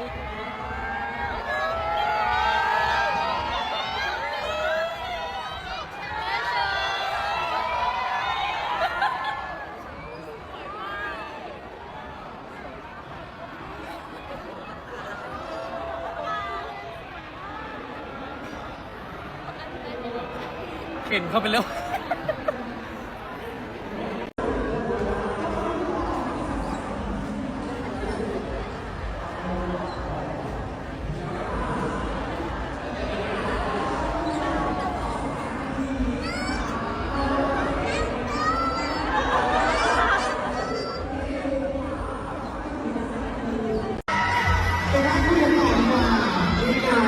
เข็นเข้าไปแล้ว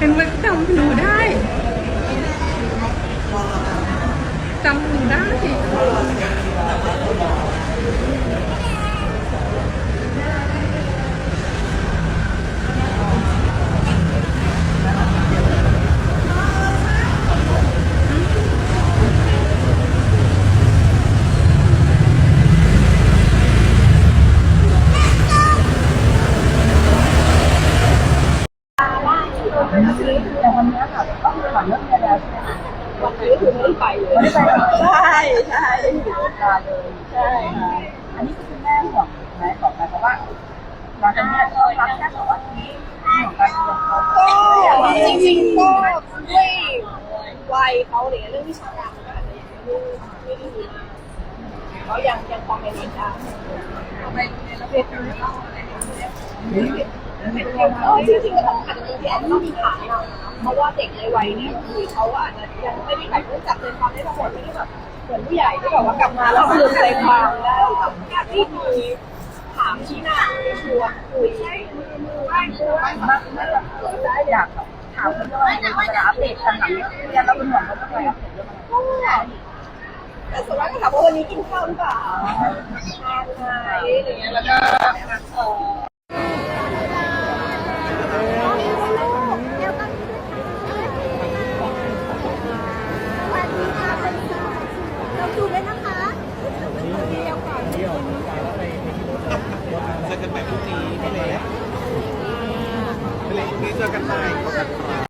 เป็นเวลกคัมดูได้จำหนูได้ ใช่อไหร่วันนี้คือไม่ไปเลยใช่ใช่มาเลยใช่ค่ะอันนี้คือคุณแม่ห่วงไหมบอกไหมเพราะว่าหลังจากนี้เราพักแค่สองอาทิตย์ห่วงการเรียนเขาก็จริงๆก็ด้วยวัยเขาอะไรเงี้ยเรื่องวิชาการมันก็อาจจะยังไม่ไม่ได้ดีมากเขายังยังพอเป็นเองได้เออ จริงๆก็ต้องอาจจะมีที่แอาจจะต้องมีฐานนำนะเพราะว่าเด็กในวัยนี้คือเขาอาจจะยังไม่ได้แบบรู้จักเต็มความได้ทั้งหมดไม่ได้แบบเหมือนผู้ใหญ่ที่แบบว่ากลับมาแล้วคือเต็มความแล้วแบบอยากที่มีถามชี้หน้าชวนคุยใช่มือมือไหว้มือไหว้มากไม่แบบได้อยากถามเขาด้วยเวลาอัปเดตกันหลังเรียนเราเป็นห่วงเขาต้องไปอัปเดตเรื่องอะไรแต่ส่วนมากก็ถามว่าวันนี้กินข้าวหรือเปล่าทานไหมอะไรเงี้ยแล้วก็ จอกันใหม่พรุ่งนี้ไม่เลยไม่เลยพรุ่งนี้เจอกันใหม่